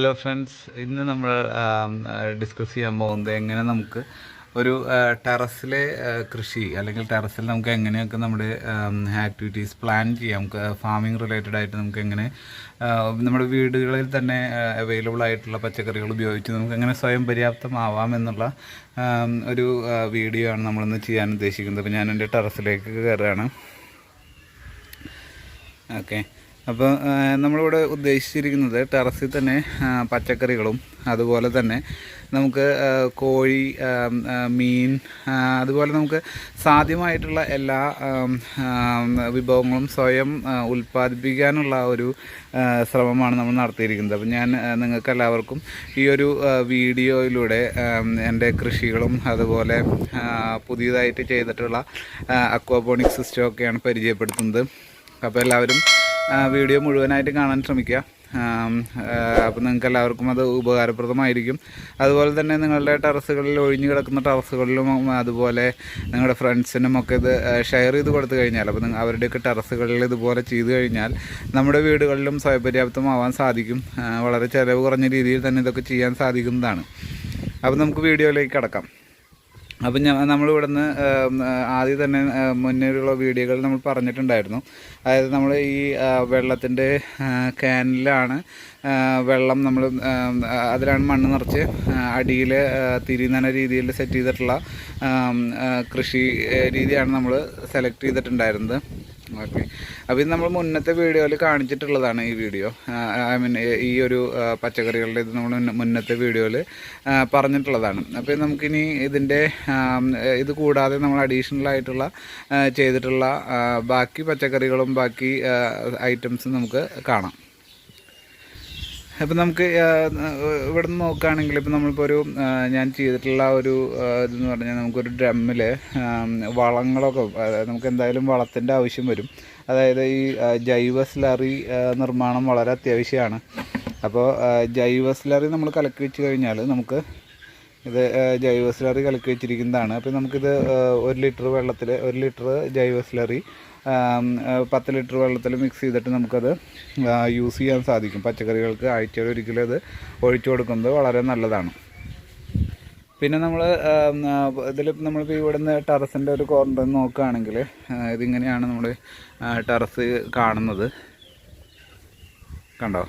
Hello friends ഇന്ന് നമ്മൾ discuss ചെയ്യാൻ പോകുന്നത് എങ്ങനെ നമുക്ക് ഒരു ടെറസിലെ കൃഷി അല്ലെങ്കിൽ ടെറസിൽ നമുക്ക് എങ്ങനെയൊക്കെ നമ്മുടെ ആക്ടിവിറ്റീസ് പ്ലാൻ ചെയ്യാം. നമുക്ക് ഫാമിംഗ് റിലേറ്റഡ് ആയിട്ട് നമുക്ക് എങ്ങനെ നമ്മുടെ വീടുകളിൽ തന്നെ അവൈലബിൾ ആയിട്ടുള്ള പച്ചക്കറികൾ ഉപയോഗിച്ച് നമുക്ക് എങ്ങനെ സ്വയം പര്യാപ്തമാവാം എന്നുള്ള ഒരു വീഡിയോ ആണ് നമ്മളിന്ന് ചെയ്യാൻ ഉദ്ദേശിക്കുന്നത്. അപ്പോൾ ഞാൻ എന്റെ ടെറസിലേക്ക് കയറുകയാണ്. ഓക്കെ. അപ്പോൾ നമ്മളിവിടെ ഉദ്ദേശിച്ചിരിക്കുന്നത് ടെറസിൽ തന്നെ പച്ചക്കറികളും അതുപോലെ തന്നെ നമുക്ക് കോഴി മീൻ അതുപോലെ നമുക്ക് സാധ്യമായിട്ടുള്ള എല്ലാ വിഭവങ്ങളും സ്വയം ഉൽപ്പാദിപ്പിക്കാനുള്ള ഒരു ശ്രമമാണ് നമ്മൾ നടത്തിയിരിക്കുന്നത്. അപ്പം ഞാൻ നിങ്ങൾക്കെല്ലാവർക്കും ഈ ഒരു വീഡിയോയിലൂടെ എന്റെ കൃഷികളും അതുപോലെ പുതിയതായിട്ട് ചെയ്തിട്ടുള്ള അക്വാപോണിക് സിസ്റ്റമൊക്കെയാണ് പരിചയപ്പെടുത്തുന്നത്. അപ്പോൾ എല്ലാവരും വീഡിയോ മുഴുവനായിട്ട് കാണാൻ ശ്രമിക്കുക. അപ്പോൾ നിങ്ങൾക്ക് എല്ലാവർക്കും അത് ഉപകാരപ്രദമായിരിക്കും. അതുപോലെ തന്നെ നിങ്ങളുടെ ടെറസുകളിൽ ഒഴിഞ്ഞു കിടക്കുന്ന ടെറസുകളിലും അതുപോലെ നിങ്ങളുടെ ഫ്രണ്ട്സിനും ഒക്കെ ഇത് ഷെയർ ചെയ്ത് കൊടുത്തു കഴിഞ്ഞാൽ അപ്പോൾ അവരുടെയൊക്കെ ടെറസുകളിൽ ഇതുപോലെ ചെയ്തു കഴിഞ്ഞാൽ നമ്മുടെ വീടുകളിലും സ്വയപര്യാപ്തമാവാൻ സാധിക്കും. വളരെ ചിലവ് കുറഞ്ഞ രീതിയിൽ തന്നെ ഇതൊക്കെ ചെയ്യാൻ സാധിക്കുന്നതാണ്. അപ്പോൾ നമുക്ക് വീഡിയോയിലേക്ക് കടക്കാം. അപ്പം ഞാൻ നമ്മളിവിടെ നിന്ന് ആദ്യം തന്നെ മുന്നേയുള്ള വീഡിയോകളിൽ നമ്മൾ പറഞ്ഞിട്ടുണ്ടായിരുന്നു. അതായത് നമ്മൾ ഈ വെള്ളത്തിന്റെ ക്യാനിലാണ് വെള്ളം നമ്മൾ അതിലാണ് മണ്ണ് നിറച്ച് അടിയിൽ തിരിയുന്ന രീതിയിൽ സെറ്റ് ചെയ്തിട്ടുള്ള കൃഷി രീതിയാണ് നമ്മൾ സെലക്ട് ചെയ്തിട്ടുണ്ടായിരുന്നത്. ഓക്കെ. അപ്പോൾ ഇത് നമ്മൾ മുന്നത്തെ വീഡിയോയിൽ കാണിച്ചിട്ടുള്ളതാണ് ഈ വീഡിയോ. ഐ മീൻ ഈ ഒരു പച്ചക്കറികളുടെ ഇത് നമ്മൾ മുന്ന- മുന്നത്തെ വീഡിയോയിൽ പറഞ്ഞിട്ടുള്ളതാണ്. അപ്പോൾ നമുക്കിനി ഇതിന്റെ ഇത് കൂടാതെ നമ്മൾ അഡീഷണൽ ആയിട്ടുള്ള ചെയ്തിട്ടുള്ള ബാക്കി പച്ചക്കറികളും ബാക്കി ഐറ്റംസും നമുക്ക് കാണാം. ഇപ്പം നമുക്ക് ഇവിടെ നിന്ന് നോക്കുകയാണെങ്കിൽ ഇപ്പം നമ്മളിപ്പോൾ ഒരു ഞാൻ ചെയ്തിട്ടുള്ള ഒരു ഇതെന്ന് പറഞ്ഞാൽ നമുക്കൊരു ഡ്രമ്മിൽ വളങ്ങളൊക്കെ നമുക്ക് എന്തായാലും വളത്തിന്റെ ആവശ്യം വരും. അതായത് ഈ ജൈവ സ്ലറി നിർമ്മാണം വളരെ അത്യാവശ്യമാണ്. അപ്പോൾ ജൈവ സ്ലറി നമ്മൾ കലക്കി വെച്ച് കഴിഞ്ഞാൽ നമുക്ക് ഇത് ജൈവ സ്ലറി കലക്കി വെച്ചിരിക്കുന്നതാണ്. അപ്പോൾ നമുക്കിത് ഒരു ലിറ്റർ വെള്ളത്തിൽ ഒരു ലിറ്റർ ജൈവ സ്ലറി പത്ത് ലിറ്റർ വെള്ളത്തിൽ മിക്സ് ചെയ്തിട്ട് നമുക്കത് യൂസ് ചെയ്യാൻ സാധിക്കും. പച്ചക്കറികൾക്ക് ആഴ്ചയിൽ ഒരിക്കലും അത് ഒഴിച്ചു കൊടുക്കുന്നത് വളരെ നല്ലതാണ്. പിന്നെ നമ്മൾ ഇതിൽ നമ്മളിപ്പോൾ ഇവിടുന്ന് ടെറസിന്റെ ഒരു കോർണർ നോക്കുകയാണെങ്കിൽ ഇതിങ്ങനെയാണ് നമ്മൾ ടെറസ് കാണുന്നത്. കണ്ടോ?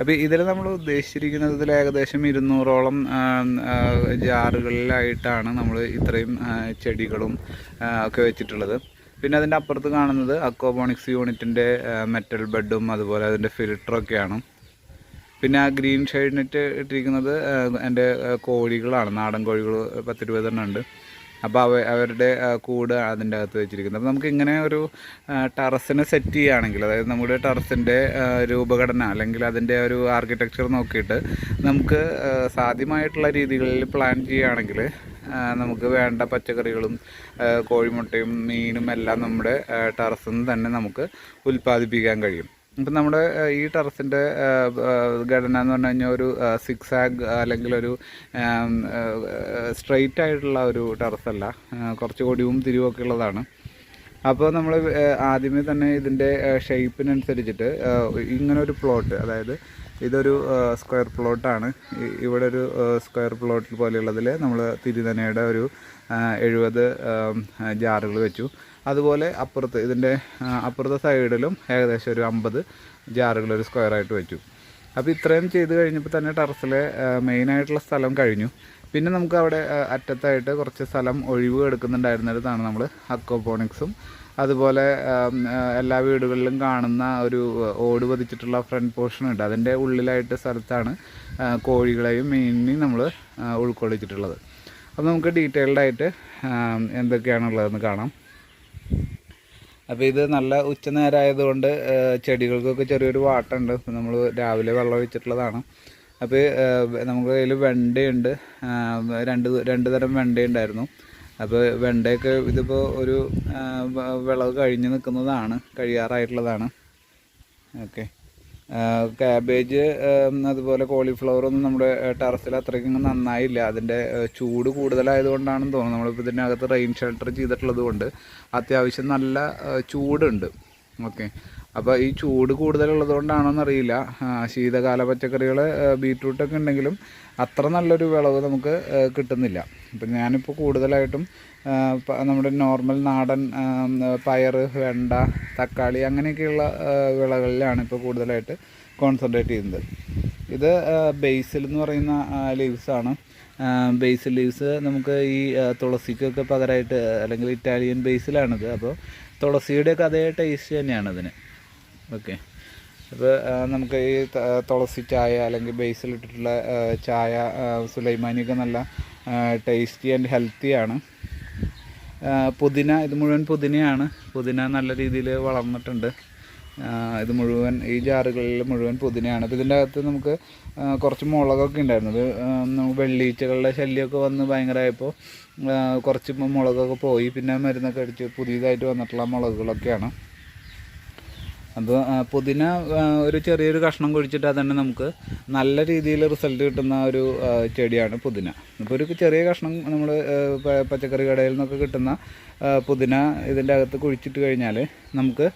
അപ്പോൾ ഇതിൽ നമ്മൾ ഉദ്ദേശിച്ചിരിക്കുന്നത് ഇതിൽ ഏകദേശം ഇരുന്നൂറോളം ജാറുകളിലായിട്ടാണ് നമ്മൾ ഇത്രയും ചെടികളും ഒക്കെ വെച്ചിട്ടുള്ളത്. പിന്നെ അതിന്റെ അപ്പുറത്ത് കാണുന്നത് അക്വാപോണിക്സ് യൂണിറ്റിന്റെ മെറ്റൽ ബെഡും അതുപോലെ അതിന്റെ ഫിൽറ്ററൊക്കെയാണ് പിന്നെ ആ ഗ്രീൻ ഷെയ്ഡിനിട്ട് ഇട്ടിരിക്കുന്നത് എന്റെ കോഴികളാണ്. നാടൻ കോഴികൾ പത്തിരുപതെണ്ണം ഉണ്ട്. അപ്പോൾ അവ അവരുടെ കൂട് അതിന്റെ അകത്ത് വെച്ചിരിക്കുന്നത്. അപ്പോൾ നമുക്ക് ഇങ്ങനെ ഒരു ടെറസിന് സെറ്റ് ചെയ്യുകയാണെങ്കിൽ അതായത് നമ്മുടെ ടെറസിന്റെ രൂപഘടന അല്ലെങ്കിൽ അതിന്റെ ഒരു ആർക്കിടെക്ചർ നോക്കിയിട്ട് നമുക്ക് സാധ്യമായിട്ടുള്ള രീതികളിൽ പ്ലാൻ ചെയ്യുകയാണെങ്കിൽ നമുക്ക് വേണ്ട പച്ചക്കറികളും കോഴിമുട്ടയും മീനും എല്ലാം നമ്മുടെ ടെറസിൽ നിന്ന് തന്നെ നമുക്ക് ഉൽപ്പാദിപ്പിക്കാൻ കഴിയും. ഇപ്പം നമ്മുടെ ഈ ടെറസിന്റെ ഘടന എന്ന് പറഞ്ഞു കഴിഞ്ഞാൽ ഒരു സിക്സ് ആഗ് അല്ലെങ്കിൽ ഒരു സ്ട്രെയിറ്റ് ആയിട്ടുള്ള ഒരു ടെറസല്ല കുറച്ച് ഒടിവും തിരിവും ഒക്കെ ഉള്ളതാണ്. അപ്പോൾ നമ്മൾ ആദ്യമേ തന്നെ ഇതിന്റെ ഷേപ്പിനനുസരിച്ചിട്ട് ഇങ്ങനെ ഒരു പ്ലോട്ട് അതായത് ഇതൊരു സ്ക്വയർ പ്ലോട്ടാണ് ഇവിടെ ഒരു സ്ക്വയർ പ്ലോട്ട് പോലെയുള്ളതിൽ നമ്മൾ തിരുതനയുടെ ഒരു എഴുപത് ജാറുകൾ വെച്ചു. അതുപോലെ അപ്പുറത്ത് ഇതിന്റെ അപ്പുറത്തെ സൈഡിലും ഏകദേശം ഒരു അമ്പത് ജാറുകൾ ഒരു സ്ക്വയറായിട്ട് വെച്ചു. അപ്പോൾ ഇത്രയും ചെയ്ത് കഴിഞ്ഞപ്പോൾ തന്നെ ടെറസിലെ മെയിനായിട്ടുള്ള സ്ഥലം കഴിഞ്ഞു. പിന്നെ നമുക്ക് അവിടെ അറ്റത്തായിട്ട് കുറച്ച് സ്ഥലം ഒഴിവ് എടുക്കുന്നുണ്ടായിരുന്നിടത്താണ് നമ്മൾ അക്വപോണിക്സും അതുപോലെ എല്ലാ വീടുകളിലും കാണുന്ന ഒരു ഓട് പതിച്ചിട്ടുള്ള ഫ്രണ്ട് പോർഷൻ ഉണ്ട്. അതിന്റെ ഉള്ളിലായിട്ട് സ്ഥലത്താണ് കോഴികളെയും മീനിനെയും നമ്മൾ ഉൾക്കൊള്ളിച്ചിട്ടുള്ളത്. അപ്പോൾ നമുക്ക് ഡീറ്റെയിൽഡായിട്ട് എന്തൊക്കെയാണുള്ളതെന്ന് കാണാം. അപ്പോൾ ഇത് നല്ല ഉച്ചനേരമായതുകൊണ്ട് ചെടികൾക്കൊക്കെ ചെറിയൊരു വാട്ടുണ്ട്. നമ്മൾ രാവിലെ വെള്ളം ഒഴിച്ചിട്ടുള്ളതാണ്. അപ്പോൾ നമുക്ക് കയ്യിൽ വെണ്ടയുണ്ട്. രണ്ട് രണ്ട് തരം വെണ്ടയുണ്ടായിരുന്നു. അപ്പോൾ വെണ്ടയൊക്കെ ഇതിപ്പോൾ ഒരു വിളവ് കഴിഞ്ഞ് നിൽക്കുന്നതാണ് കഴിയാറായിട്ടുള്ളതാണ്. ഓക്കെ. ക്യാബേജ് അതുപോലെ കോളിഫ്ലവർ ഒന്നും നമ്മുടെ ടെറസിൽ അത്രയ്ക്കും നന്നായില്ല. അതിന്റെ ചൂട് കൂടുതലായതുകൊണ്ടാണെന്ന് തോന്നുന്നു. നമ്മളിപ്പോൾ ഇതിനകത്ത് റെയിൻ ഷെൽട്ടർ ചെയ്തിട്ടുള്ളത് കൊണ്ട് അത്യാവശ്യം നല്ല ചൂടുണ്ട്. ഓക്കെ. അപ്പോൾ ഈ ചൂട് കൂടുതലുള്ളത് കൊണ്ടാണോ അറിയില്ല ആ, ശീതകാല പച്ചക്കറികൾ ബീറ്റ്റൂട്ടൊക്കെ ഉണ്ടെങ്കിലും അത്ര നല്ലൊരു വിളവ് നമുക്ക് കിട്ടുന്നില്ല. ഇപ്പം ഞാനിപ്പോൾ കൂടുതലായിട്ടും നമ്മുടെ നോർമൽ നാടൻ പയർ വെണ്ട തക്കാളി അങ്ങനെയൊക്കെയുള്ള വിളകളിലാണ് ഇപ്പോൾ കൂടുതലായിട്ട് കോൺസെൻട്രേറ്റ് ചെയ്യുന്നത്. ഇത് ബേസിൽ എന്ന് പറയുന്ന ലീവ്സാണ് ബേസിൽ ലീവ്സ് നമുക്ക് ഈ തുളസിക്കൊക്കെ പകരമായിട്ട് അല്ലെങ്കിൽ ഇറ്റാലിയൻ ബേസിലാണിത് അപ്പോൾ തുളസിയുടെയൊക്കെ അതേ ടേസ്റ്റ് തന്നെയാണ് ഇതിന് ഓക്കെ. അപ്പോൾ നമുക്ക് ഈ തുളസി ചായ അല്ലെങ്കിൽ ബേസിലിട്ടിട്ടുള്ള ചായ സുലൈമാനിയൊക്കെ നല്ല ടേസ്റ്റി ആൻഡ് ഹെൽത്തിയാണ് പുതിന ഇത് മുഴുവൻ പുതിനയാണ്. പുതിന നല്ല രീതിയിൽ വളർന്നിട്ടുണ്ട്. ഇത് മുഴുവൻ ഈ ജാറുകളിൽ മുഴുവൻ പുതിനയാണ്. അപ്പോൾ ഇതിന്റെ അകത്ത് നമുക്ക് കുറച്ച് മുളകൊക്കെ ഉണ്ടായിരുന്നു. അത് ആ, നമുക്ക് വെള്ളീച്ചകളുടെ ശല്യമൊക്കെ വന്ന് ഭയങ്കരമായപ്പോൾ കുറച്ച് മുളകൊക്കെ പോയി. പിന്നെ മരുന്നൊക്കെ അടിച്ച് പുതിയതായിട്ട് വന്നിട്ടുള്ള മുളകുകളൊക്കെയാണ്. അപ്പോൾ പുതിന ഒരു ചെറിയൊരു കഷ്ണം കുഴിച്ചിട്ടാൽ തന്നെ നമുക്ക് നല്ല രീതിയിൽ റിസൾട്ട് കിട്ടുന്ന ഒരു ചെടിയാണ് പുതിന. ഇപ്പോൾ ഒരു ചെറിയ കഷ്ണം നമ്മൾ പച്ചക്കറി കടയിൽ നിന്നൊക്കെ കിട്ടുന്ന പുതിന ഇതിന്റെ അകത്ത് കുഴിച്ചിട്ട് കഴിഞ്ഞാൽ നമുക്ക്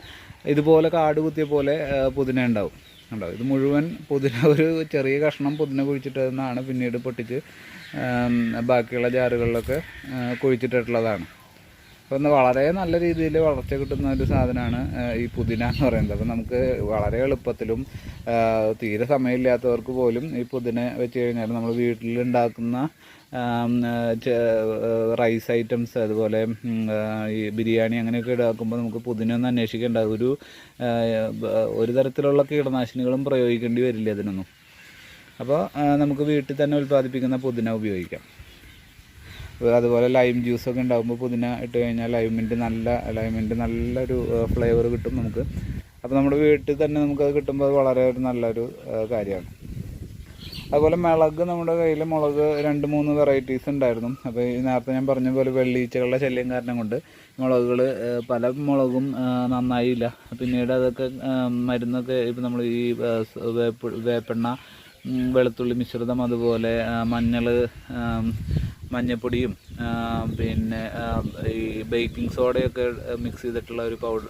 ഇതുപോലെ കാട് കുത്തിയ പോലെ പുതിന ഉണ്ടാവും. ഉണ്ടാവും ഇത് മുഴുവൻ പുതിന ഒരു ചെറിയ കഷ്ണം പുതിന കുഴിച്ചിട്ടതെന്നാണ് പിന്നീട് പൊട്ടിച്ച് ബാക്കിയുള്ള ജാറുകളിലൊക്കെ കുഴിച്ചിട്ടിട്ടുള്ളതാണ്. ഒന്ന് വളരെ നല്ല രീതിയിൽ വളർച്ച കിട്ടുന്ന ഒരു സാധനമാണ് ഈ പുതിന എന്ന് പറയുന്നത്. അപ്പം നമുക്ക് വളരെ എളുപ്പത്തിലും തീരെ സമയമില്ലാത്തവർക്ക് പോലും ഈ പുതിന വെച്ച് കഴിഞ്ഞാൽ നമ്മൾ വീട്ടിലുണ്ടാക്കുന്ന റൈസ് ഐറ്റംസ് അതുപോലെ ഈ ബിരിയാണി അങ്ങനെയൊക്കെ ഇടാക്കുമ്പോൾ നമുക്ക് പുതിന ഒന്ന് അന്വേഷിക്കേണ്ട. ഒരു ഒരു തരത്തിലുള്ള കീടനാശിനികളും പ്രയോഗിക്കേണ്ടി വരില്ല ഇതിനൊന്നും. അപ്പോൾ നമുക്ക് വീട്ടിൽ തന്നെ ഉൽപ്പാദിപ്പിക്കുന്ന പുതിന ഉപയോഗിക്കാം. അതുപോലെ ലൈം ജ്യൂസൊക്കെ ഉണ്ടാകുമ്പോൾ പുതിന ഇട്ട് കഴിഞ്ഞാൽ ലൈമിന്റെ നല്ല ലൈമിന്റെ നല്ലൊരു ഫ്ലേവർ കിട്ടും നമുക്ക്. അപ്പോൾ നമ്മുടെ വീട്ടിൽ തന്നെ നമുക്കത് കിട്ടുമ്പോൾ അത് വളരെ ഒരു നല്ലൊരു കാര്യമാണ്. അതുപോലെ മുളക് നമ്മുടെ കയ്യിൽ മുളക് രണ്ട് മൂന്ന് വെറൈറ്റീസ് ഉണ്ടായിരുന്നു. അപ്പോൾ ഈ നേരത്തെ ഞാൻ പറഞ്ഞ പോലെ വെള്ളീച്ചകളുടെ ശല്യം കാരണം കൊണ്ട് മുളകുകൾ പല മുളകും നന്നായില്ല. പിന്നീട് അതൊക്കെ മരുന്നൊക്കെ ഇപ്പം നമ്മൾ ഈ വേപ്പ് വേപ്പെണ്ണ വെളുത്തുള്ളി മിശ്രിതം അതുപോലെ മഞ്ഞൾ മഞ്ഞപ്പൊടിയും പിന്നെ ഈ ബേക്കിംഗ് സോഡയൊക്കെ മിക്സ് ചെയ്തിട്ടുള്ള ഒരു പൗഡർ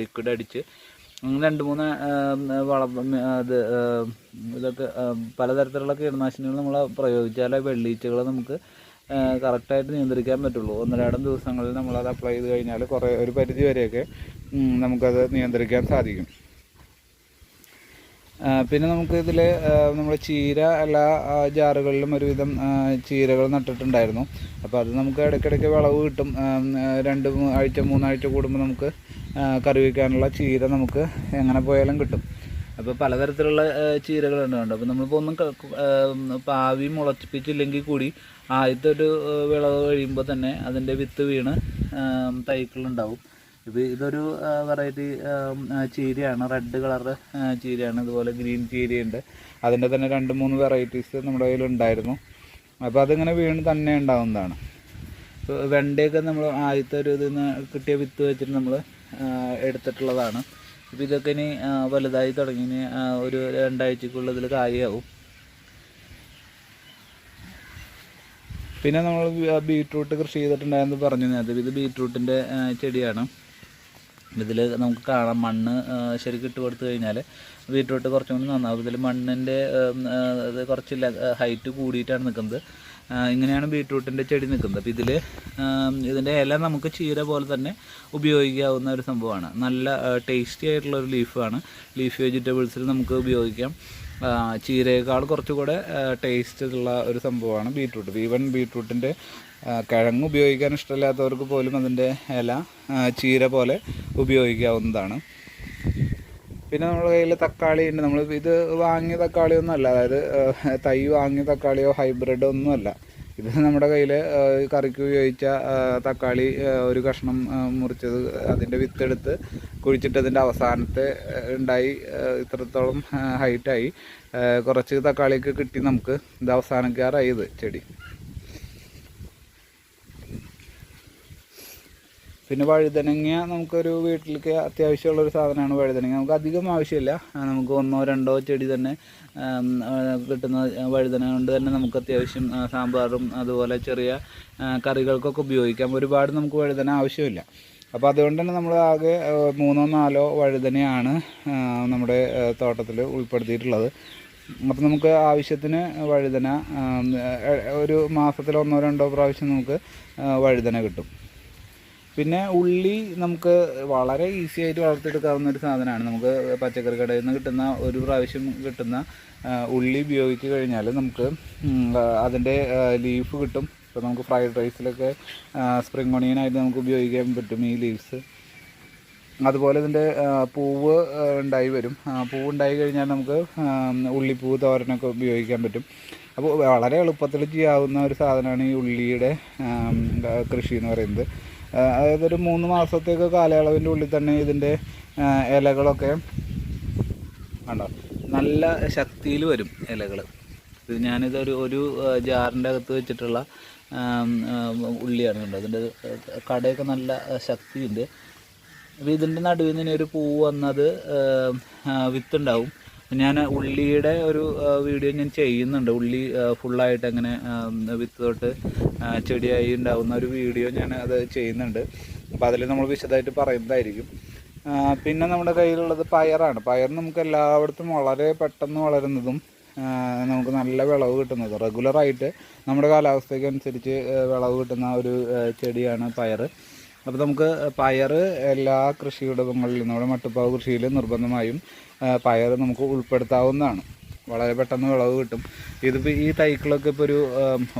ലിക്വിഡ് അടിച്ച് രണ്ട് മൂന്ന് വള ഇത് ഇതൊക്കെ പലതരത്തിലുള്ള കീടനാശിനികൾ നമ്മൾ പ്രയോഗിച്ചാലേ വെള്ളീച്ചകൾ നമുക്ക് കറക്റ്റായിട്ട് നിയന്ത്രിക്കാൻ പറ്റുള്ളൂ. ഒന്നരാടം ദിവസങ്ങളിൽ നമ്മളത് അപ്ലൈ ചെയ്ത് കഴിഞ്ഞാൽ കുറേ ഒരു പരിധി വരെയൊക്കെ നമുക്കത് നിയന്ത്രിക്കാൻ സാധിക്കും. പിന്നെ നമുക്ക് ഇതിൽ നമ്മൾ ചീര എല്ലാ ജാറുകളിലും ഒരുവിധം ചീരകൾ നട്ടിട്ടുണ്ടായിരുന്നു. അപ്പോൾ അത് നമുക്ക് ഇടയ്ക്കിടയ്ക്ക് വിളവ് കിട്ടും. രണ്ട് ആഴ്ച മൂന്നാഴ്ച കൂടുമ്പോൾ നമുക്ക് കറി വയ്ക്കാനുള്ള ചീര നമുക്ക് എങ്ങനെ പോയാലും കിട്ടും. അപ്പോൾ പലതരത്തിലുള്ള ആ, കണ്ടോ അപ്പോൾ നമ്മളിപ്പോൾ ഒന്നും പാവി മുളപ്പിച്ചില്ലെങ്കിൽ കൂടി ആദ്യത്തെ ഒരു വിളവ് കഴിയുമ്പോൾ തന്നെ അതിന്റെ വിത്ത് വീണ് തൈക്കളുണ്ടാവും. ഇത് ഇതൊരു വെറൈറ്റി ചീരയാണ്. റെഡ് കളറ് ചീരയാണ്. ഇതുപോലെ ഗ്രീൻ ചീരയുണ്ട്. അതിന്റെ തന്നെ രണ്ട് മൂന്ന് വെറൈറ്റീസ് നമ്മുടെ കയ്യിലുണ്ടായിരുന്നു അപ്പോൾ അതിങ്ങനെ വീണ് തന്നെ ഉണ്ടാവുന്നതാണ്. ഇപ്പോൾ വെണ്ടയൊക്കെ നമ്മൾ ആദ്യത്തെ ഒരു ഇതിൽ നിന്ന് കിട്ടിയ വിത്ത് വെച്ചിട്ട് നമ്മൾ എടുത്തിട്ടുള്ളതാണ്. ഇപ്പോൾ ഇതൊക്കെ ഇനി വലുതായി തുടങ്ങി. ഇനി ഒരു രണ്ടാഴ്ചക്കുള്ളിൽ ഇതിൽ കായാവും പിന്നെ നമ്മൾ ബീട്രൂട്ട് കൃഷി ചെയ്തിട്ടുണ്ടായെന്ന് പറഞ്ഞു നേരത്തെ ഇത് ബീട്രൂട്ടിന്റെ ചെടിയാണ്. ഇതിൽ നമുക്ക് കാണാം മണ്ണ് ശരിക്കും ഇട്ട് കൊടുത്തു കഴിഞ്ഞാൽ ബീട്രൂട്ട് കുറച്ചും കൂടി നന്നാവും. ഇതിൽ മണ്ണിന്റെ ഇത് കുറച്ച് ഹൈറ്റ് കൂടിയിട്ടാണ് നിൽക്കുന്നത് ഇങ്ങനെയാണ് ബീട്രൂട്ടിന്റെ ചെടി നിൽക്കുന്നത് അപ്പോൾ ഇതിൽ ഇതിന്റെ ഇല നമുക്ക് ചീര പോലെ തന്നെ ഉപയോഗിക്കാവുന്ന ഒരു സംഭവമാണ്. നല്ല ടേസ്റ്റി ആയിട്ടുള്ള ഒരു ലീഫാണ് ലീഫ് വെജിറ്റബിൾസിൽ നമുക്ക് ഉപയോഗിക്കാം. ചീരയേക്കാൾ കുറച്ചുകൂടെ ടേസ്റ്റ് ഉള്ള ഒരു സംഭവമാണ് ബീട്രൂട്ട്. ഈവൻ ബീട്രൂട്ടിന്റെ കിഴങ്ങ് ഉപയോഗിക്കാൻ ഇഷ്ടമില്ലാത്തവർക്ക് പോലും അതിന്റെ ഇല ചീര പോലെ ഉപയോഗിക്കാവുന്നതാണ്. പിന്നെ നമ്മുടെ കയ്യിൽ തക്കാളി ഉണ്ട്. നമ്മൾ ഇത് വാങ്ങിയ തക്കാളി ഒന്നും അല്ല. അതായത് തൈ വാങ്ങിയ തക്കാളിയോ ഹൈബ്രിഡ് ഒന്നുമല്ല ഇത് നമ്മുടെ കയ്യിൽ കറിക്ക് ഉപയോഗിച്ച തക്കാളി ഒരു കഷ്ണം മുറിച്ചത് അതിന്റെ വിത്തെടുത്ത് കുഴിച്ചിട്ട് അതിന്റെ അവസാനത്തെ ഉണ്ടായി ഇത്രത്തോളം ഹൈറ്റായി. കുറച്ച് തക്കാളിയൊക്കെ കിട്ടി നമുക്ക് ഇത് അവസാനിക്കാറായി ഇത് ചെടി. പിന്നെ വഴുതനങ്ങ നമുക്കൊരു വീട്ടിലേക്ക് അത്യാവശ്യമുള്ള ഒരു സാധനമാണ് വഴുതനങ്ങ. നമുക്ക് അധികം ആവശ്യമില്ല. നമുക്ക് ഒന്നോ രണ്ടോ ചെടി തന്നെ കിട്ടുന്ന വഴുതന കൊണ്ട് തന്നെ നമുക്ക് അത്യാവശ്യം സാമ്പാറും അതുപോലെ ചെറിയ കറികൾക്കൊക്കെ ഉപയോഗിക്കാം. ഒരുപാട് നമുക്ക് വഴുതന ആവശ്യമില്ല. അപ്പോൾ അതുകൊണ്ട് തന്നെ നമ്മൾ ആകെ മൂന്നോ നാലോ വഴുതനയാണ് നമ്മുടെ തോട്ടത്തിൽ ഉൾപ്പെടുത്തിയിട്ടുള്ളത്. അപ്പോൾ നമുക്ക് ആവശ്യത്തിന് വഴുതന ഒരു മാസത്തിൽ ഒന്നോ രണ്ടോ പ്രാവശ്യം നമുക്ക് വഴുതന കിട്ടും. പിന്നെ ഉള്ളി നമുക്ക് വളരെ ഈസി ആയിട്ട് വളർത്തിയെടുക്കാവുന്ന ഒരു സാധനമാണ്. നമുക്ക് പച്ചക്കറി കടയിൽ നിന്ന് കിട്ടുന്ന ഒരു പ്രാവശ്യം കിട്ടുന്ന ഉള്ളി ഉപയോഗിച്ച് കഴിഞ്ഞാൽ നമുക്ക് അതിന്റെ ലീഫ് കിട്ടും. ഇപ്പോൾ നമുക്ക് ഫ്രൈഡ് റൈസിലൊക്കെ സ്പ്രിംഗ് ഒണിയനായിട്ട് നമുക്ക് ഉപയോഗിക്കാൻ പറ്റും ഈ ലീവ്സ് അതുപോലെ ഇതിന്റെ പൂവ് ഉണ്ടായി വരും. പൂവ് ഉണ്ടായി കഴിഞ്ഞാൽ നമുക്ക് ഉള്ളിപ്പൂവ് തോരനൊക്കെ ഉപയോഗിക്കാൻ പറ്റും. അപ്പോൾ വളരെ എളുപ്പത്തിൽ ചെയ്യാവുന്ന ഒരു സാധനമാണ് ഈ ഉള്ളിയുടെ കൃഷി എന്ന് പറയുന്നത്. അതായത് ഒരു മൂന്ന് മാസത്തേക്ക് കാലയളവിന്റെ ഉള്ളിൽ തന്നെ ഇതിന്റെ ഇലകളൊക്കെ കണ്ടോ? നല്ല ശക്തിയിൽ വരും ഇലകൾ ഇത് ഞാനിതൊരു ഒരു ജാറിന്റെ അകത്ത് വെച്ചിട്ടുള്ള ഉള്ളിയാണ് കണ്ടോ അതിന്റെ കടയൊക്കെ നല്ല ശക്തിയുണ്ട്. അപ്പോൾ ഇതിന്റെ നടുവിൽ നിന്ന് ഒരു പൂ വന്നത് വിത്തുണ്ടാവും. ഞാൻ ഉള്ളിയുടെ ഒരു വീഡിയോ ഞാൻ ചെയ്യുന്നുണ്ട്. ഉള്ളി ഫുള്ളായിട്ട് അങ്ങനെ വിത്ത് തൊട്ട് ചെടിയായി ഉണ്ടാവുന്ന ഒരു വീഡിയോ ഞാൻ അത് ചെയ്യുന്നുണ്ട്. അപ്പോൾ അതിൽ നമ്മൾ വിശദമായിട്ട് പറയുന്നതായിരിക്കും. പിന്നെ നമ്മുടെ കയ്യിലുള്ളത് പയറാണ്. പയർ നമുക്ക് എല്ലായിടത്തും വളരെ പെട്ടെന്ന് വളരുന്നതും നമുക്ക് നല്ല വിളവ് കിട്ടുന്നത് റെഗുലറായിട്ട് നമ്മുടെ കാലാവസ്ഥയ്ക്ക് അനുസരിച്ച് വിളവ് കിട്ടുന്ന ഒരു ചെടിയാണ് പയർ അപ്പോൾ നമുക്ക് പയർ എല്ലാ കൃഷിയിടങ്ങളിലും നമ്മുടെ മട്ടുപ്പാവ് കൃഷിയിൽ നിർബന്ധമായും പയർ നമുക്ക് ഉൾപ്പെടുത്താവുന്നതാണ്. വളരെ പെട്ടെന്ന് വിളവ് കിട്ടും. ഇതിപ്പോൾ ഈ തൈക്കളൊക്കെ ഇപ്പോൾ ഒരു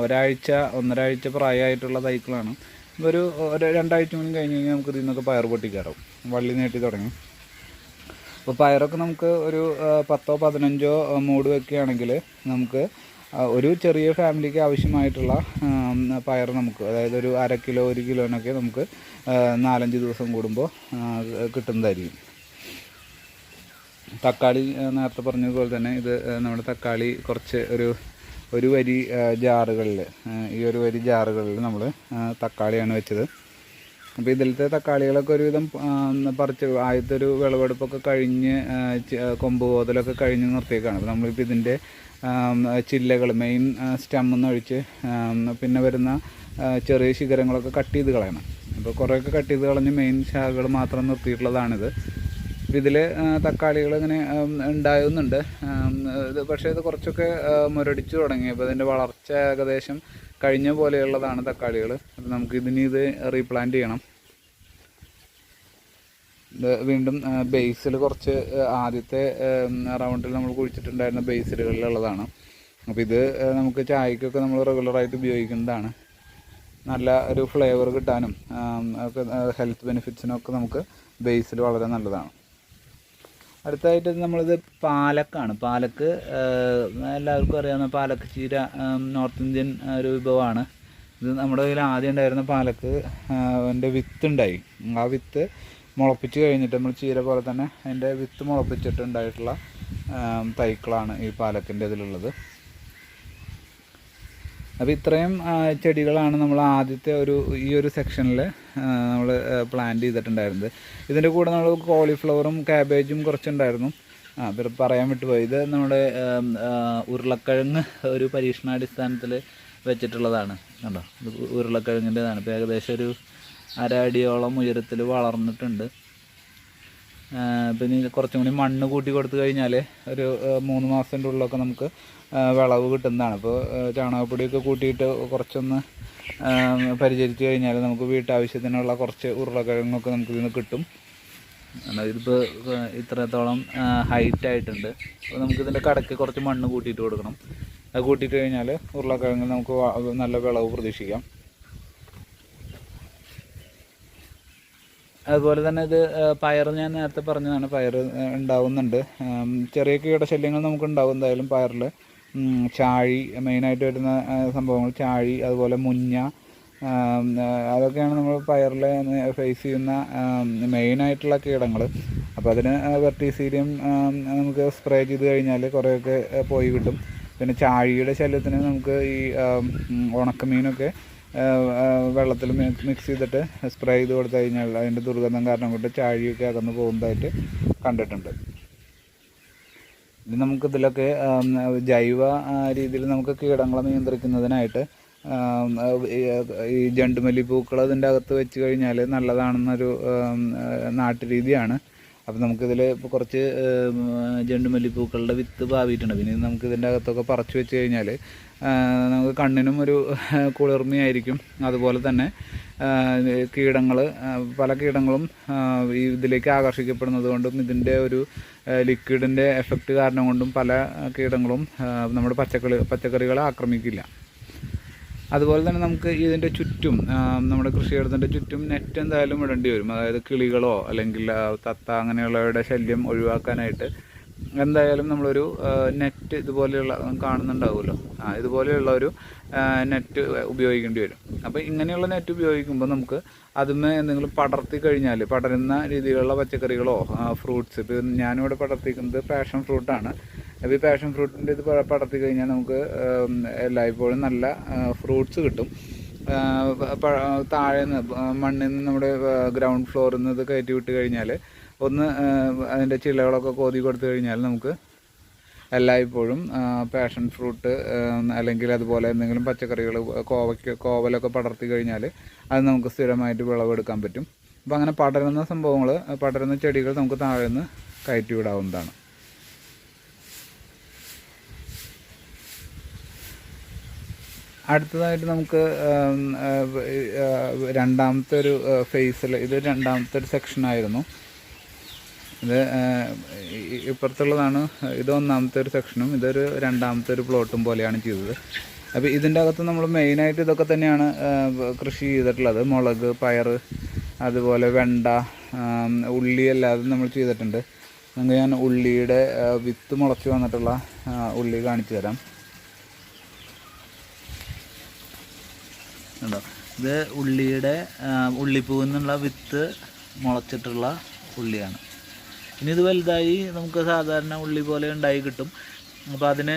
ഒരാഴ്ച ഒന്നരാഴ്ച പ്രായമായിട്ടുള്ള തൈക്കളാണ്. ഒരു ഒരു രണ്ടാഴ്ച മുന്നേ കഴിഞ്ഞ് കഴിഞ്ഞാൽ നമുക്ക് ഇതിൽ നിന്നൊക്കെ പയർ പൊട്ടിക്കയറും. വള്ളി നീട്ടി തുടങ്ങി. അപ്പോൾ പയറൊക്കെ നമുക്ക് ഒരു പത്തോ പതിനഞ്ചോ മൂട് വെക്കുകയാണെങ്കിൽ നമുക്ക് ഒരു ചെറിയ ഫാമിലിക്ക് ആവശ്യമായിട്ടുള്ള പയർ നമുക്ക് അതായത് ഒരു അര കിലോ ഒരു കിലോനൊക്കെ നമുക്ക് നാലഞ്ച് ദിവസം കൂടുമ്പോൾ കിട്ടുന്നതായിരിക്കും. തക്കാളി നേരത്തെ പറഞ്ഞതുപോലെ തന്നെ ഇത് നമ്മുടെ തക്കാളി കുറച്ച് ഒരു ഒരു വരി ജാറുകളിൽ ഈ ഒരു വരി ജാറുകളിൽ നമ്മൾ തക്കാളിയാണ് വെച്ചത്. അപ്പോൾ ഇതിലത്തെ തക്കാളികളൊക്കെ ഒരുവിധം പറിച്ച് ആദ്യത്തെ ഒരു വിളവെടുപ്പൊക്കെ കഴിഞ്ഞ് കൊമ്പ് കോതലൊക്കെ കഴിഞ്ഞ് നിർത്തിയേക്കാണ്. അപ്പോൾ നമ്മളിപ്പോൾ ഇതിന്റെ ചില്ലകൾ മെയിൻ സ്റ്റമ്മെന്ന് ഒഴിച്ച് പിന്നെ വരുന്ന ചെറിയ ശിഖരങ്ങളൊക്കെ കട്ട് ചെയ്ത് കളയണം. അപ്പോൾ കുറേയൊക്കെ കട്ട് ചെയ്ത് കളഞ്ഞ് മെയിൻ ശാഖകൾ മാത്രം നിർത്തിയിട്ടുള്ളതാണിത്. ഇതിൽ തക്കാളികൾ ഇങ്ങനെ ഉണ്ടാകുന്നുണ്ട് ഇത് പക്ഷേ ഇത് കുറച്ചൊക്കെ മുരടിച്ച് മുരടിച്ചു തുടങ്ങി. അപ്പോൾ ഇതിന്റെ വളർച്ച ഏകദേശം കഴിഞ്ഞ പോലെയുള്ളതാണ് തക്കാളികൾ അപ്പോൾ നമുക്ക് ഇതിന് ഇത് റീപ്ലാന്റ് ചെയ്യണം. ഇത് വീണ്ടും ബേസിൽ കുറച്ച് ആദ്യത്തെ റൗണ്ടിൽ നമ്മൾ കുഴിച്ചിട്ടുണ്ടായിരുന്ന ബേസിലുകളിലുള്ളതാണ് അപ്പോൾ ഇത് നമുക്ക് ചായക്കൊക്കെ നമ്മൾ റെഗുലറായിട്ട് ഉപയോഗിക്കുന്നതാണ്. നല്ല ഒരു ഫ്ലേവർ കിട്ടാനും ഒക്കെ ഹെൽത്ത് ബെനിഫിറ്റ്സിനൊക്കെ നമുക്ക് ബേസിൽ വളരെ നല്ലതാണ്. അടുത്തായിട്ട് നമ്മളിത് പാലക്കാണ്. പാലക്ക് എല്ലാവർക്കും അറിയാവുന്ന പാലക്ക് ചീര നോർത്ത് ഇന്ത്യൻ ഒരു വിഭവമാണ്. ഇത് നമ്മുടെ കയ്യിൽ ആദ്യം ഉണ്ടായിരുന്ന പാലക്ക് അതിന്റെ വിത്തുണ്ടായി ആ വിത്ത് മുളപ്പിച്ച് കഴിഞ്ഞിട്ട് നമ്മൾ ചീര പോലെ തന്നെ അതിന്റെ വിത്ത് മുളപ്പിച്ചിട്ടുണ്ടായിട്ടുള്ള തൈക്കളാണ് ഈ പാലക്കിന്റെ ഇതിലുള്ളത്. അപ്പോൾ ഇത്രയും ചെടികളാണ് നമ്മൾ ആദ്യത്തെ ഒരു ഈ ഒരു സെക്ഷനിൽ നമ്മൾ പ്ലാന്റ് ചെയ്തിട്ടുണ്ടായിരുന്നത്. ഇതിന്റെ കൂടെ നമ്മൾ കോളിഫ്ലവറും ക്യാബേജും കുറച്ചുണ്ടായിരുന്നു. ആ പറയാൻ വിട്ടുപോയി. ഇത് നമ്മുടെ ഉരുളക്കിഴങ്ങ് ഒരു പരീക്ഷണാടിസ്ഥാനത്തിൽ വെച്ചിട്ടുള്ളതാണ്. കണ്ടോ? ഇത് ഉരുളക്കിഴങ്ങിന്റെതാണ് ഇപ്പോൾ ഏകദേശം ഒരു അര അടിയോളം ഉയരത്തിൽ വളർന്നിട്ടുണ്ട് പിന്നെ കുറച്ചും കൂടി മണ്ണ് കൂട്ടി കൊടുത്തു കഴിഞ്ഞാൽ ഒരു മൂന്ന് മാസത്തിന്റെ ഉള്ളിലൊക്കെ നമുക്ക് വിളവ് കിട്ടുന്നതാണ്. അപ്പോൾ ചാണകപ്പൊടിയൊക്കെ കൂട്ടിയിട്ട് കുറച്ചൊന്ന് പരിചരിച്ച് കഴിഞ്ഞാൽ നമുക്ക് വീട്ടാവശ്യത്തിനുള്ള കുറച്ച് ഉരുളക്കിഴങ്ങൊക്കെ നമുക്ക് ഇതിൽ നിന്ന് കിട്ടും ഇതിപ്പോൾ ഇത്രത്തോളം ഹൈറ്റ് ആയിട്ടുണ്ട്. അപ്പോൾ നമുക്കിതിന്റെ കടക്ക് കുറച്ച് മണ്ണ് കൂട്ടിയിട്ട് കൊടുക്കണം. അത് കൂട്ടിയിട്ട് കഴിഞ്ഞാൽ ഉരുളക്കിഴങ്ങ് നമുക്ക് നല്ല വിളവ് പ്രതീക്ഷിക്കാം. അതുപോലെ തന്നെ ഇത് പയർ ഞാൻ നേരത്തെ പറഞ്ഞതാണ്. പയർ ഉണ്ടാവുന്നുണ്ട്. ചെറിയ കീടശല്യങ്ങൾ നമുക്ക് ഉണ്ടാവും എന്തായാലും പയറിൽ ചാഴി മെയിനായിട്ട് വരുന്ന സംഭവങ്ങൾ. ചാഴി അതുപോലെ മുഞ്ഞ അതൊക്കെയാണ് നമ്മൾ പയറിൽ ഫേസ് ചെയ്യുന്ന മെയിനായിട്ടുള്ള കീടങ്ങൾ അപ്പോൾ അതിന് വെർട്ടീസീരിയം നമുക്ക് സ്പ്രേ ചെയ്ത് കഴിഞ്ഞാൽ കുറേയൊക്കെ പോയി കിട്ടും. പിന്നെ ചാഴിയുടെ ശല്യത്തിന് നമുക്ക് ഈ ഉണക്കമീനൊക്കെ വെള്ളത്തിൽ മിക്സ് ചെയ്തിട്ട് സ്പ്രേ ചെയ്ത് കൊടുത്തു കഴിഞ്ഞാൽ അതിന്റെ ദുർഗന്ധം കാരണം കൊണ്ട് ചാഴിയൊക്കെ അകന്ന് പോകുന്നതായിട്ട് കണ്ടിട്ടുണ്ട്. ഇനി നമുക്ക് ഇതിലൊക്കെ ജൈവ രീതിയിൽ നമുക്ക് കീടങ്ങളെ നിയന്ത്രിക്കുന്നതിനായിട്ട് ഈ- ജണ്ടുമല്ലി പൂക്കൾ അതിന്റെ അകത്ത് വെച്ച് കഴിഞ്ഞാൽ നല്ലതാണെന്നൊരു നാട്ടുരീതിയാണ്. അപ്പോൾ നമുക്കിതിൽ ഇപ്പോൾ കുറച്ച് ജണ്ടുമല്ലി പൂക്കളുടെ വിത്ത് പാവിയിട്ടുണ്ട് പിന്നെ നമുക്ക് ഇതിന്റെ അകത്തൊക്കെ പറിച്ചു വെച്ച് കഴിഞ്ഞാൽ നമുക്ക് കണ്ണിനും ഒരു കുളിർമയായിരിക്കും. അതുപോലെ തന്നെ കീടങ്ങൾ പല കീടങ്ങളും ഇതിലേക്ക് ആകർഷിക്കപ്പെടുന്നത് കൊണ്ടും ഇതിന്റെ ഒരു ലിക്വിഡിന്റെ എഫക്റ്റ് കാരണം കൊണ്ടും പല കീടങ്ങളും നമ്മുടെ പച്ചക്കറി പച്ചക്കറികളെ ആക്രമിക്കില്ല. അതുപോലെ തന്നെ നമുക്ക് ഇതിന്റെ ചുറ്റും നമ്മുടെ കൃഷിയിടത്തിന്റെ ചുറ്റും നെറ്റ് എന്തായാലും ഇടേണ്ടി വരും. അതായത് കിളികളോ അല്ലെങ്കിൽ തത്ത അങ്ങനെയുള്ളവയുടെ ശല്യം ഒഴിവാക്കാനായിട്ട് എന്തായാലും നമ്മളൊരു നെറ്റ് ഇതുപോലെയുള്ള കാണുന്നുണ്ടാവുമല്ലോ. ആ ഇതുപോലെയുള്ള ഒരു നെറ്റ് ഉപയോഗിക്കേണ്ടി വരും. അപ്പോൾ ഇങ്ങനെയുള്ള നെറ്റ് ഉപയോഗിക്കുമ്പോൾ നമുക്ക് അതിന്മേ എന്തെങ്കിലും പടർത്തി കഴിഞ്ഞാൽ പടരുന്ന രീതിയിലുള്ള പച്ചക്കറികളോ ഫ്രൂട്ട്സ് ഇപ്പോൾ ഞാനിവിടെ പടർത്തിക്കുന്നത് പാഷൻ ഫ്രൂട്ടാണ് അപ്പോൾ ഈ പാഷൻ ഫ്രൂട്ടിന്റെ ഇത് പടർത്തി കഴിഞ്ഞാൽ നമുക്ക് എല്ലായ്പ്പോഴും നല്ല ഫ്രൂട്ട്സ് കിട്ടും. താഴെ നിന്ന് മണ്ണിൽ നിന്ന് നമ്മുടെ ഗ്രൗണ്ട് ഫ്ലോറിൽ നിന്ന് ഇത് കയറ്റി വിട്ട് കഴിഞ്ഞാൽ ഒന്ന് അതിന്റെ ചില്ലകളൊക്കെ കോതി കൊടുത്തു കഴിഞ്ഞാൽ നമുക്ക് എല്ലായ്പ്പോഴും പാഷൻ ഫ്രൂട്ട് അല്ലെങ്കിൽ അതുപോലെ എന്തെങ്കിലും പച്ചക്കറികൾ കോവയ്ക്ക് കോവലൊക്കെ പടർത്തി കഴിഞ്ഞാൽ അത് നമുക്ക് സ്ഥിരമായിട്ട് വിളവെടുക്കാൻ പറ്റും. അപ്പോൾ അങ്ങനെ പടരുന്ന സംഭവങ്ങൾ പടരുന്ന ചെടികൾ നമുക്ക് താഴെ നിന്ന് കയറ്റി വിടാവുന്നതാണ് അടുത്തതായിട്ട് നമുക്ക് രണ്ടാമത്തെ ഒരു ഫേസിൽ ഇത് രണ്ടാമത്തെ ഒരു സെക്ഷനായിരുന്നു ഇത് ഇപ്പുറത്തുള്ളതാണ് ഇത് ഒന്നാമത്തെ ഒരു സെക്ഷനും ഇതൊരു രണ്ടാമത്തെ ഒരു പ്ലോട്ടും പോലെയാണ് ചെയ്തത്. അപ്പോൾ ഇതിന്റെ അകത്ത് നമ്മൾ മെയിനായിട്ട് ഇതൊക്കെ തന്നെയാണ് കൃഷി ചെയ്തിട്ടുള്ളത്. മുളക് പയർ അതുപോലെ വെണ്ട ഉള്ളി അല്ലാതെ നമ്മൾ ചെയ്തിട്ടുണ്ട്. നമുക്ക് ഞാൻ ഉള്ളിയുടെ വിത്ത് മുളച്ച് വന്നിട്ടുള്ള ഉള്ളി കാണിച്ചു തരാം. ഉണ്ടോ ഇത് ഉള്ളിയുടെ നിന്നുള്ള വിത്ത് മുളച്ചിട്ടുള്ള ഉള്ളിയാണ്. ഇനി ഇത് വലുതായി നമുക്ക് സാധാരണ ഉള്ളി പോലെ ഉണ്ടായി കിട്ടും. അപ്പോൾ അതിന്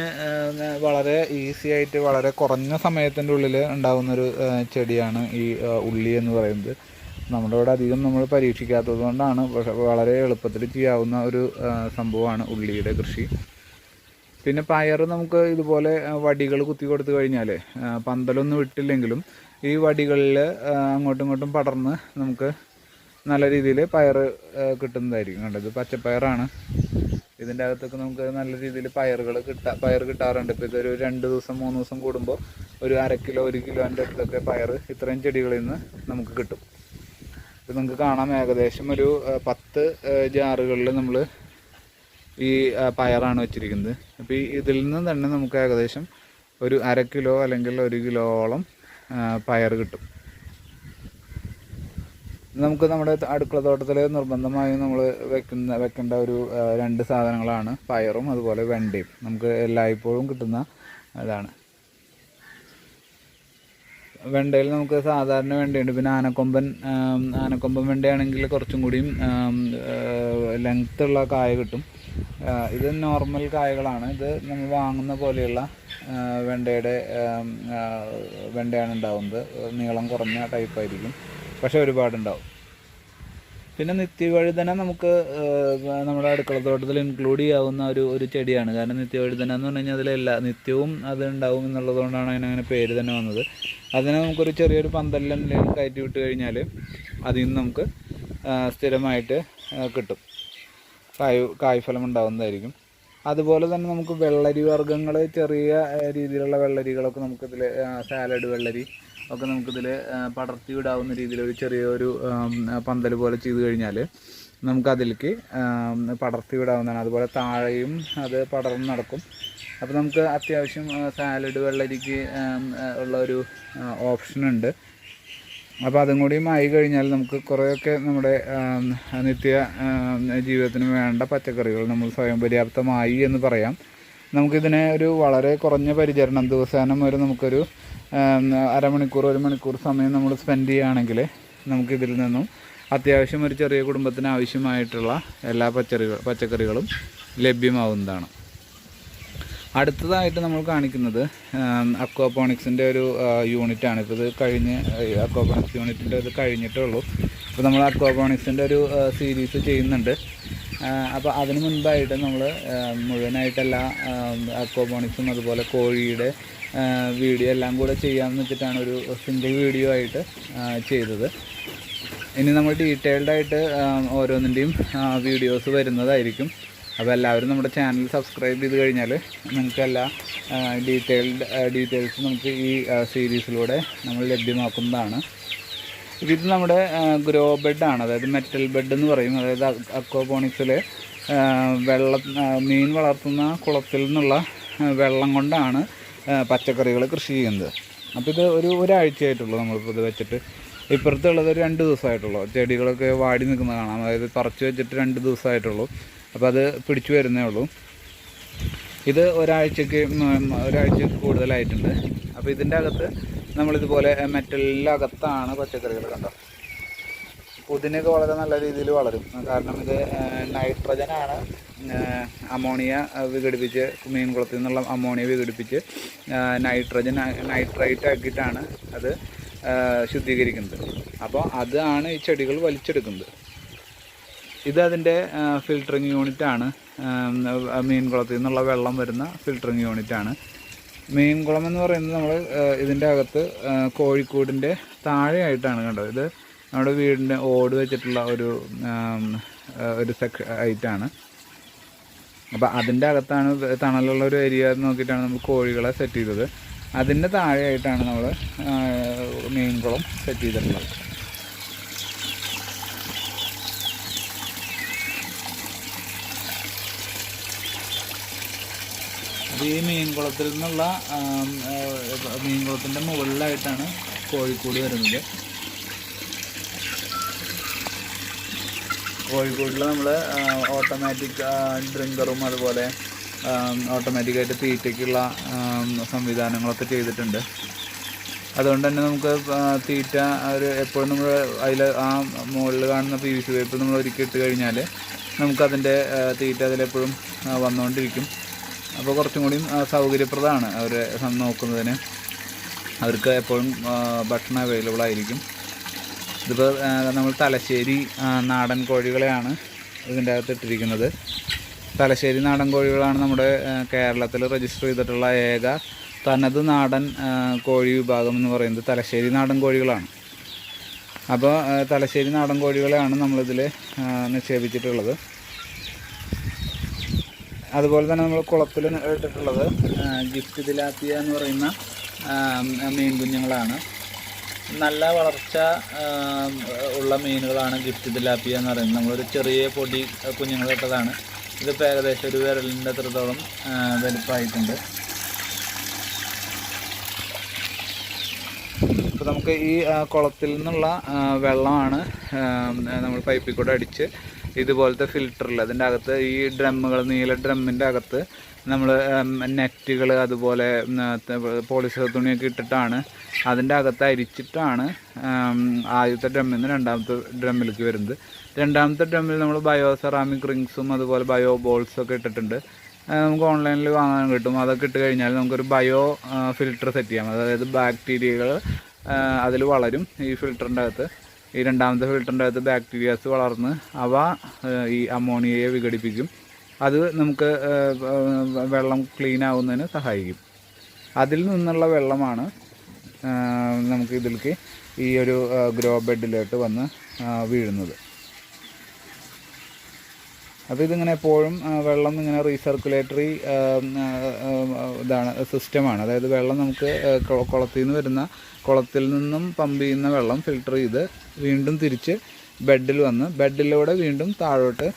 വളരെ ഈസി ആയിട്ട് വളരെ കുറഞ്ഞ സമയത്തിന്റെ ഉള്ളിൽ ഉണ്ടാകുന്നൊരു ചെടിയാണ് ഈ ഉള്ളി എന്ന് പറയുന്നത്. നമ്മുടെ ഇവിടെ അധികം നമ്മൾ പരീക്ഷിക്കാത്തത് കൊണ്ടാണ് പക്ഷെ വളരെ എളുപ്പത്തിൽ ചെയ്യാവുന്ന ഒരു സംഭവമാണ് ഉള്ളിയുടെ കൃഷി. പിന്നെ പയർ നമുക്ക് ഇതുപോലെ വടികൾ കുത്തി കൊടുത്തു കഴിഞ്ഞാൽ പന്തലൊന്നും വിട്ടില്ലെങ്കിലും ഈ വടികളിൽ അങ്ങോട്ടും ഇങ്ങോട്ടും പടർന്ന് നമുക്ക് നല്ല രീതിയിൽ പയർ കിട്ടുന്നതായിരിക്കും. കണ്ടത് പച്ചപ്പയറാണ്. ഇതിന്റെ അകത്തൊക്കെ നമുക്ക് നല്ല രീതിയിൽ പയറുകൾ കിട്ടാ പയർ കിട്ടാറുണ്ട്. ഇപ്പോൾ ഇതൊരു രണ്ട് ദിവസം മൂന്ന് ദിവസം കൂടുമ്പോൾ ഒരു അര കിലോ ഒരു കിലോന്റെ അടുത്തൊക്കെ പയർ ഇത്രയും ചെടികളിൽ നിന്ന് നമുക്ക് കിട്ടും. ഇത് നിങ്ങൾക്ക് കാണാം. ഏകദേശം ഒരു പത്ത് ജാറുകളിൽ നമ്മൾ ഈ പയറാണ് വെച്ചിരിക്കുന്നത്. അപ്പോൾ ഇതിൽ നിന്ന് തന്നെ നമുക്ക് ഏകദേശം ഒരു അര കിലോ അല്ലെങ്കിൽ ഒരു കിലോളം പയർ കിട്ടും. നമുക്ക് നമ്മുടെ അടുക്കള തോട്ടത്തിൽ നിർബന്ധമായും നമ്മൾ വെക്കുന്ന വെക്കേണ്ട ഒരു രണ്ട് സാധനങ്ങളാണ്. പയറും അതുപോലെ വെണ്ടയും. നമുക്ക് എല്ലായ്പ്പോഴും കിട്ടുന്ന ഇതാണ്. വെണ്ടയിൽ നമുക്ക് സാധാരണ വെണ്ടയുണ്ട്. പിന്നെ ആനക്കൊമ്പൻ ആനക്കൊമ്പൻ വെണ്ടയാണെങ്കിൽ കുറച്ചും കൂടിയും ലെങ്ത് ഉള്ള കായ കിട്ടും. ഇത് നോർമൽ കായകളാണ്. ഇത് നമ്മൾ വാങ്ങുന്ന പോലെയുള്ള വെണ്ടയുടെ വെണ്ടയാണ് ഉണ്ടാവുന്നത്. നീളം കുറഞ്ഞ ടൈപ്പായിരിക്കും പക്ഷേ ഒരുപാടുണ്ടാവും. പിന്നെ നിത്യവഴുതന നമുക്ക് നമ്മുടെ അടുക്കള തോട്ടത്തിൽ ഇൻക്ലൂഡ് ചെയ്യാവുന്ന ഒരു ഒരു ചെടിയാണ്. കാരണം നിത്യവഴുതന എന്ന് പറഞ്ഞു കഴിഞ്ഞാൽ അതിലെല്ലാ നിത്യവും അത് ഉണ്ടാവും എന്നുള്ളതുകൊണ്ടാണ് അതിനങ്ങനെ പേര് തന്നെ വന്നത്. അതിനെ നമുക്കൊരു ചെറിയൊരു പന്തലിൽ കയറ്റി വിട്ട് കഴിഞ്ഞാൽ അതിൽ നിന്ന് നമുക്ക് സ്ഥിരമായിട്ട് കിട്ടും. കായ് കായ്ഫലം ഉണ്ടാവുന്നതായിരിക്കും. അതുപോലെ തന്നെ നമുക്ക് വെള്ളരി വർഗങ്ങൾ ചെറിയ രീതിയിലുള്ള വെള്ളരികളൊക്കെ നമുക്കിതിൽ സാലഡ് വെള്ളരി ഒക്കെ നമുക്കിതിൽ പടർത്തി വിടാവുന്ന രീതിയിൽ ഒരു ചെറിയൊരു പന്തൽ പോലെ ചെയ്ത് കഴിഞ്ഞാൽ നമുക്കതിലേക്ക് പടർത്തി വിടാവുന്നതാണ്. അതുപോലെ താഴെയും അത് പടർന്ന് നടക്കും. അപ്പോൾ നമുക്ക് അത്യാവശ്യം സാലഡ് വെള്ളരിക്ക് ഉള്ള ഒരു ഓപ്ഷനുണ്ട്. അപ്പോൾ അതും കൂടിയും ആയി കഴിഞ്ഞാൽ നമുക്ക് കുറേയൊക്കെ നമ്മുടെ നിത്യ ജീവിതത്തിന് വേണ്ട പച്ചക്കറികൾ നമ്മൾ സ്വയം പര്യാപ്തമായി എന്ന് പറയാം. നമുക്കിതിനെ ഒരു വളരെ കുറഞ്ഞ പരിചരണം ദിവസേനം ഒരു നമുക്കൊരു അരമണിക്കൂർ ഒരു മണിക്കൂർ സമയം നമ്മൾ സ്പെൻഡ് ചെയ്യുകയാണെങ്കിൽ നമുക്കിതിൽ നിന്നും അത്യാവശ്യം ഒരു ചെറിയ കുടുംബത്തിന് ആവശ്യമായിട്ടുള്ള എല്ലാ പച്ചറികൾ പച്ചക്കറികളും ലഭ്യമാവുന്നതാണ്. അടുത്തതായിട്ട് നമ്മൾ കാണിക്കുന്നത് അക്വാപോണിക്സിന്റെ ഒരു യൂണിറ്റാണ് ഇപ്പോൾ ഇത് കഴിഞ്ഞ് അക്വാപോണിക്സ് യൂണിറ്റിന്റെ ഇത് കഴിഞ്ഞിട്ടേ ഉള്ളൂ. ഇപ്പോൾ നമ്മൾ അക്വാപോണിക്സിന്റെ ഒരു സീരീസ് ചെയ്യുന്നുണ്ട്. അപ്പോൾ അതിന് മുൻപായിട്ട് നമ്മൾ മുഴുവനായിട്ടെല്ലാ അക്വബോണിക്സും അതുപോലെ കോഴിയുടെ വീഡിയോ എല്ലാം കൂടെ ചെയ്യാമെന്ന് വെച്ചിട്ടാണ് ഒരു സിംഗിൾ വീഡിയോ ആയിട്ട് ചെയ്തത്. ഇനി നമ്മൾ ഡീറ്റെയിൽഡ് ആയിട്ട് ആ, ഓരോന്നിന്റെയും വീഡിയോസ് വരുന്നതായിരിക്കും. അപ്പോൾ എല്ലാവരും നമ്മുടെ ചാനൽ സബ്സ്ക്രൈബ് ചെയ്ത് കഴിഞ്ഞാൽ നിങ്ങൾക്ക് എല്ലാ ഡീറ്റെയിൽഡ് ഡീറ്റെയിൽസ് നമുക്ക് ഈ സീരീസിലൂടെ നമ്മൾ ലഭ്യമാക്കുന്നതാണ്. ഇത് നമ്മുടെ ഗ്രോ ബെഡാണ് അതായത് മെറ്റൽ ബെഡ് എന്ന് പറയും. അതായത് അക്വാപോണിക്സിൽ വെള്ളം മീൻ വളർത്തുന്ന കുളത്തിൽ നിന്നുള്ള വെള്ളം കൊണ്ടാണ് പച്ചക്കറികൾ കൃഷി ചെയ്യുന്നത്. അപ്പോൾ ഇത് ഒരു ഒരാഴ്ചയായിട്ടുള്ളൂ നമ്മളിപ്പോൾ ഇത് വെച്ചിട്ട്. ഇപ്പുറത്തുള്ളത് ഒരു രണ്ട് ദിവസമായിട്ടുള്ളൂ. ചെടികളൊക്കെ വാടി നിൽക്കുന്ന കാണാം. അതായത് പറിച്ച് വെച്ചിട്ട് രണ്ട് ദിവസമായിട്ടുള്ളൂ. അപ്പോൾ അത് പിടിച്ചു വരുന്നേ ഉള്ളൂ. ഇത് ഒരാഴ്ചക്ക് ഒരാഴ്ച കൂടുതലായിട്ടുണ്ട്. അപ്പോൾ ഇതിന്റെ അകത്ത് നമ്മളിതുപോലെ മെറ്റലിനകത്താണ് പച്ചക്കറികൾ കണ്ടോ? പുതിനൊക്കെ വളരെ നല്ല രീതിയിൽ വളരും. കാരണം ഇത് നൈട്രജനാണ് അമോണിയ വിഘടിപ്പിച്ച് മീൻ കുളത്തിൽ നിന്നുള്ള അമോണിയ വിഘടിപ്പിച്ച് നൈട്രജൻ നൈട്രൈറ്റ് ആക്കിയിട്ടാണ് അത് ശുദ്ധീകരിക്കുന്നത്. അപ്പോൾ അതാണ് ഈ ചെടികൾ വലിച്ചെടുക്കുന്നത്. ഇത് അതിന്റെ ഫിൽറ്ററിങ് യൂണിറ്റാണ് മീൻ കുളത്തിൽ നിന്നുള്ള വെള്ളം വരുന്ന ഫിൽറ്ററിങ് യൂണിറ്റാണ്. മീൻ കുളം എന്ന് പറയുന്നത് നമ്മൾ ഇതിന്റെ അകത്ത് കോഴിക്കോടിന്റെ താഴെയായിട്ടാണ് കണ്ടത്. ഇത് നമ്മുടെ വീടിന്റെ ഓട് വെച്ചിട്ടുള്ള ഒരു ഒരു സെക്ഷ ആയിട്ടാണ് അപ്പോൾ അതിന്റെ അകത്താണ് തണലുള്ള ഒരു ഏരിയ നോക്കിയിട്ടാണ് നമ്മൾ കോഴികളെ സെറ്റ് ചെയ്തത്. അതിന്റെ താഴെയായിട്ടാണ് നമ്മൾ മീൻകുളം സെറ്റ് ചെയ്തിട്ടുള്ളത്. അത് ഈ മീൻകുളത്തിൽ നിന്നുള്ള മീൻകുളത്തിന്റെ മുകളിലായിട്ടാണ് കോഴിക്കോട് വരുന്നത്. കോഴിക്കോടിൽ നമ്മൾ ഓട്ടോമാറ്റിക് ഡ്രിങ്കറും അതുപോലെ ഓട്ടോമാറ്റിക്കായിട്ട് തീറ്റയ്ക്കുള്ള സംവിധാനങ്ങളൊക്കെ ചെയ്തിട്ടുണ്ട്. അതുകൊണ്ട് തന്നെ നമുക്ക് തീറ്റ ഒരു എപ്പോഴും നമ്മൾ അതിൽ ആ മുകളിൽ കാണുന്ന പി വി സി പൈപ്പ് നമ്മൾ ഒരുക്കി ഇട്ട് കഴിഞ്ഞാൽ നമുക്കതിന്റെ തീറ്റ അതിലെപ്പോഴും വന്നുകൊണ്ടിരിക്കും അപ്പോൾ കുറച്ചും കൂടിയും ആ, സൗകര്യപ്രദമാണ് അവരെ നോക്കുന്നതിന്. അവർക്ക് എപ്പോഴും ഭക്ഷണം അവൈലബിൾ ആയിരിക്കും. ഇതിപ്പോൾ നമ്മൾ തലശ്ശേരി നാടൻ കോഴികളെയാണ് ഇതിന്റെ അകത്ത് ഇട്ടിരിക്കുന്നത്. തലശ്ശേരി നാടൻ കോഴികളാണ് നമ്മുടെ കേരളത്തിൽ രജിസ്റ്റർ ചെയ്തിട്ടുള്ള ഏക തനത് നാടൻ കോഴി വിഭാഗം എന്ന് പറയുന്നത് തലശ്ശേരി നാടൻ കോഴികളാണ്. അപ്പോൾ തലശ്ശേരി നാടൻ കോഴികളെയാണ് നമ്മളിതിൽ നിക്ഷേപിച്ചിട്ടുള്ളത്. അതുപോലെ തന്നെ നമ്മൾ കുളത്തിൽ ഇട്ടിട്ടുള്ളത് ഗിഫ്റ്റ് തിലാപ്പിയ എന്ന് പറയുന്ന മീൻ കുഞ്ഞുങ്ങളാണ്. നല്ല വളർച്ച ഉള്ള മീനുകളാണ് ഗിഫ്റ്റ് തിലാപ്പിയ എന്ന് പറയുന്നത്. നമ്മളൊരു ചെറിയ പൊടി കുഞ്ഞുങ്ങളിട്ടതാണ് ഇതിപ്പോൾ ഏകദേശം ഒരു വിരലിന്റെ അത്രത്തോളം വലുപ്പമായിട്ടുണ്ട്. ഇപ്പോൾ നമുക്ക് ഈ കുളത്തിൽ നിന്നുള്ള വെള്ളമാണ് നമ്മൾ പൈപ്പിൽ കൂടെ അടിച്ച് ഇതുപോലത്തെ ഫിൽറ്ററിൽ അതിന്റെ അകത്ത് ഈ ഡ്രമ്മുകൾ നീല ഡ്രമ്മിന്റെ അകത്ത് നമ്മൾ നെറ്റുകൾ അതുപോലെ പോളിസ്റ്റർ തുണിയൊക്കെ ഇട്ടിട്ടാണ് അതിന്റെ അകത്ത് അരിച്ചിട്ടാണ് ആദ്യത്തെ ഡ്രമ്മിൽ നിന്ന് രണ്ടാമത്തെ ഡ്രമ്മിലേക്ക് വരുന്നത്. രണ്ടാമത്തെ ഡ്രമ്മിൽ നമ്മൾ ബയോ സെറാമിക് റിങ്സും അതുപോലെ ബയോ ബോൾസും ഒക്കെ ഇട്ടിട്ടുണ്ട്. നമുക്ക് ഓൺലൈനിൽ വാങ്ങാൻ കിട്ടും. അതൊക്കെ ഇട്ട് കഴിഞ്ഞാൽ നമുക്കൊരു ബയോ ഫിൽറ്റർ സെറ്റ് ചെയ്യാം. അതായത് ബാക്ടീരിയകൾ അതിൽ വളരും ഈ ഫിൽറ്ററിന്റെ അകത്ത്. ഈ രണ്ടാമത്തെ ഫിൽറ്ററിന്റെ അകത്ത് ബാക്ടീരിയാസ് വളർന്ന് അവ ഈ അമോണിയയെ വിഘടിപ്പിക്കും. അത് നമുക്ക് വെള്ളം ക്ലീൻ ആവുന്നതിന് സഹായിക്കും. അതിൽ നിന്നുള്ള വെള്ളമാണ് നമുക്ക് ഇതിലേക്ക് ഈ ഒരു ഗ്രോ ബെഡിലോട്ട് വന്ന് വീഴുന്നത്. അപ്പോൾ ഇതിങ്ങനെ എപ്പോഴും വെള്ളം ഇങ്ങനെ റീസർക്കുലേറ്ററി ഇതാണ് സിസ്റ്റമാണ് അതായത് വെള്ളം നമുക്ക് കുളത്തിൽ നിന്ന് വരുന്ന കുളത്തിൽ നിന്നും പമ്പ് ചെയ്യുന്ന വെള്ളം ഫിൽട്ടർ ചെയ്ത് വീണ്ടും തിരിച്ച് ബെഡിൽ വന്ന് ബെഡിലൂടെ വീണ്ടും താഴോട്ട്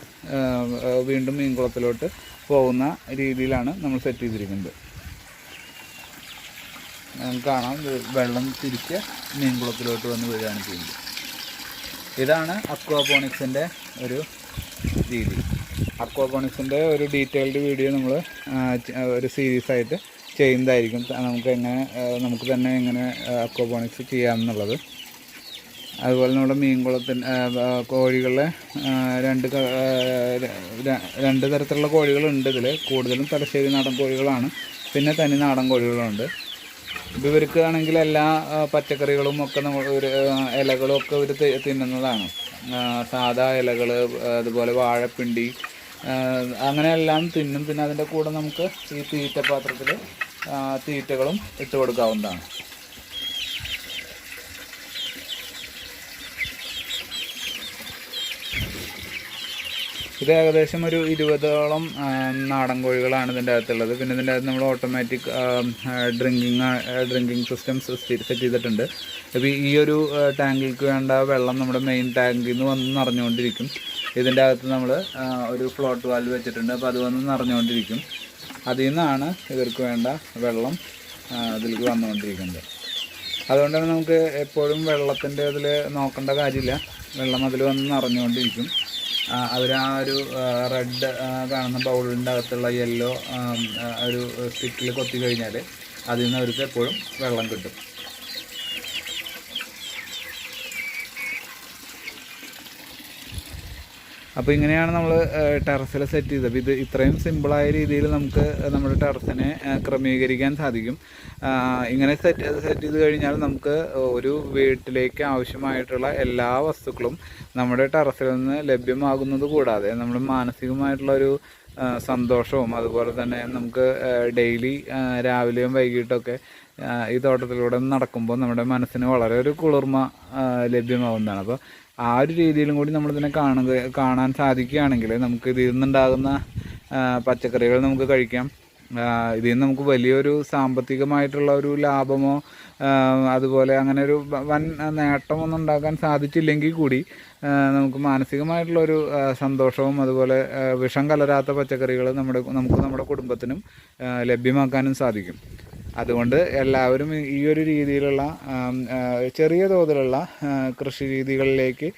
വീണ്ടും മീൻകുളത്തിലോട്ട് പോകുന്ന രീതിയിലാണ് നമ്മൾ സെറ്റ് ചെയ്തിരിക്കുന്നത്. കാണാം വെള്ളം തിരിച്ച് മീൻകുളത്തിലോട്ട് വന്ന് വീഴുകയാണ് ചെയ്യുന്നത്. ഇതാണ് അക്വാപോണിക്സിന്റെ ഒരു രീതി. അക്വാപോണിക്സിന്റെ ഒരു ഡീറ്റെയിൽഡ് വീഡിയോ നമ്മൾ ഒരു സീരീസ് ആയിട്ട് ചെയ്യുന്നതായിരിക്കും. നമുക്ക് എങ്ങനെ നമുക്ക് തന്നെ എങ്ങനെ അക്വാപോണിക്സ് ചെയ്യാമെന്നുള്ളത്. അതുപോലെ നമ്മുടെ മീൻകുളത്തിന് കോഴികളെ രണ്ട് രണ്ട് തരത്തിലുള്ള കോഴികളുണ്ട് ഇതിൽ കൂടുതലും തലശ്ശേരി നാടൻ കോഴികളാണ്. പിന്നെ തനി നാടൻ കോഴികളുണ്ട്. ഇവർക്ക് ആണെങ്കിൽ എല്ലാ പച്ചക്കറികളും ഒക്കെ നമ്മൾ ഇലകളും ഒക്കെ ഇവർ തിന്നുന്നതാണ്. സാധാ ഇലകൾ അതുപോലെ വാഴപ്പിണ്ടി അങ്ങനെ എല്ലാം തിന്നും. പിന്നെ അതിന്റെ കൂടെ നമുക്ക് ഈ തീറ്റ പാത്രത്തിൽ തീറ്റകളും ഇട്ട് കൊടുക്കാവുന്നതാണ്. ഇത് ഏകദേശം ഒരു ഇരുപതോളം നാടൻ കോഴികളാണ് ഇതിന്റെ അകത്തുള്ളത്. പിന്നെ ഇതിന്റെ അകത്ത് നമ്മൾ automatic drinking drinking systems set ചെയ്തിട്ടുണ്ട്. അപ്പോൾ ഈ ഒരു ടാങ്കിലേക്ക് വേണ്ട വെള്ളം നമ്മുടെ മെയിൻ ടാങ്കിൽ നിന്ന് വന്ന് നിറഞ്ഞുകൊണ്ടിരിക്കും. ഇതിന്റെ അകത്ത് നമ്മൾ ഒരു ഫ്ലോട്ട് വാൽവ് വെച്ചിട്ടുണ്ട്. അപ്പോൾ അത് വന്ന് നിറഞ്ഞുകൊണ്ടിരിക്കും. അതിൽ നിന്നാണ് ഇവർക്ക് വേണ്ട വെള്ളം ഇതിലേക്ക് വന്നുകൊണ്ടിരിക്കുന്നത്. അതുകൊണ്ടാണ് നമുക്ക് എപ്പോഴും വെള്ളത്തിന്റെ ഇതിൽ നോക്കേണ്ട കാര്യമില്ല. വെള്ളം അതിൽ വന്ന് നിറഞ്ഞുകൊണ്ടിരിക്കും. അവർ ആ ഒരു റെഡ് കാണുന്ന ബൗളിന്റെ അകത്തുള്ള യെല്ലോ ഒരു സ്റ്റിക്കിൽ കൊത്തി കഴിഞ്ഞാൽ അതിൽ നിന്ന് അവർക്ക് എപ്പോഴും വെള്ളം കിട്ടും. അപ്പോൾ ഇങ്ങനെയാണ് നമ്മൾ ടെറസിൽ സെറ്റ് ചെയ്തത്. ഇത് ഇത്രയും സിമ്പിളായ രീതിയിൽ നമുക്ക് നമ്മുടെ ടെറസിനെ ക്രമീകരിക്കാൻ സാധിക്കും. ഇങ്ങനെ സെറ്റ് സെറ്റ് ചെയ്ത് കഴിഞ്ഞാൽ നമുക്ക് ഒരു വീട്ടിലേക്ക് ആവശ്യമായിട്ടുള്ള എല്ലാ വസ്തുക്കളും നമ്മുടെ ടെറസിൽ നിന്ന് ലഭ്യമാകുന്നത് കൂടാതെ നമ്മൾ മാനസികമായിട്ടുള്ള ഒരു സന്തോഷവും അതുപോലെ തന്നെ നമുക്ക് ഡെയിലി രാവിലെയും വൈകിട്ടൊക്കെ ഈ തോട്ടത്തിലൂടെ നടക്കുമ്പോൾ നമ്മുടെ മനസ്സിന് വളരെ ഒരു കുളിർമ ലഭ്യമാവുന്നതാണ്. അപ്പോൾ ആ ഒരു രീതിയിലും കൂടി നമ്മളിതിനെ കാണുക കാണാൻ സാധിക്കുകയാണെങ്കിൽ നമുക്ക് ഇതിൽ നിന്നുണ്ടാകുന്ന പച്ചക്കറികൾ നമുക്ക് കഴിക്കാം. ഇതിൽ നിന്ന് നമുക്ക് വലിയൊരു സാമ്പത്തികമായിട്ടുള്ള ഒരു ലാഭമോ അതുപോലെ അങ്ങനെ ഒരു വൻ നേട്ടമൊന്നും ഉണ്ടാക്കാൻ സാധിച്ചില്ലെങ്കിൽ കൂടി നമുക്ക് മാനസികമായിട്ടുള്ളൊരു സന്തോഷവും അതുപോലെ വിഷം കലരാത്ത പച്ചക്കറികൾ നമ്മുടെ നമുക്ക് നമ്മുടെ കുടുംബത്തിനും ലഭ്യമാക്കാനും സാധിക്കും. അതുകൊണ്ട് എല്ലാവരും ഈ- ഒരു രീതിയിലുള്ള ചെറിയ തോതിലുള്ള കൃഷി രീതികളിലേക്ക്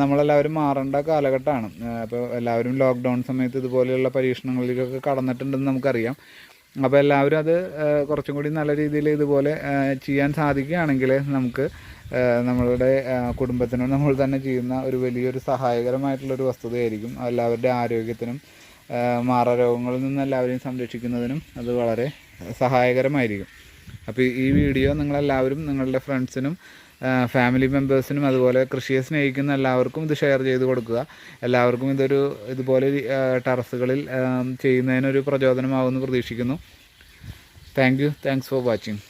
നമ്മളെല്ലാവരും മാറേണ്ട കാലഘട്ടമാണ്. അപ്പോൾ എല്ലാവരും ലോക്ക്ഡൗൺ സമയത്ത് ഇതുപോലെയുള്ള പരീക്ഷണങ്ങളിലേക്കൊക്കെ കടന്നിട്ടുണ്ടെന്ന് നമുക്കറിയാം. അപ്പോൾ എല്ലാവരും അത് കുറച്ചും കൂടി നല്ല രീതിയിൽ ഇതുപോലെ ചെയ്യാൻ സാധിക്കുകയാണെങ്കിൽ നമുക്ക് നമ്മളുടെ കുടുംബത്തിനും നമ്മൾ തന്നെ ചെയ്യുന്ന ഒരു വലിയൊരു സഹായകരമായിട്ടുള്ളൊരു വസ്തുതയായിരിക്കും. എല്ലാവരുടെ ആരോഗ്യത്തിനും മാറാരോഗങ്ങളിൽ നിന്ന് എല്ലാവരെയും സംരക്ഷിക്കുന്നതിനും അത് വളരെ സഹായകരമായിരിക്കും. അപ്പോൾ ഈ വീഡിയോ നിങ്ങളെല്ലാവരും നിങ്ങളുടെ ഫ്രണ്ട്സിനും ഫാമിലി മെമ്പേഴ്സിനും അതുപോലെ കൃഷിയെ സ്നേഹിക്കുന്ന എല്ലാവർക്കും ഇത് ഷെയർ ചെയ്ത് കൊടുക്കുക. എല്ലാവർക്കും ഇതൊരു ഇതുപോലെ ടെറസുകളിൽ ചെയ്യുന്നതിനൊരു പ്രചോദനമാകുമെന്ന് പ്രതീക്ഷിക്കുന്നു. Thank you. Thanks for watching.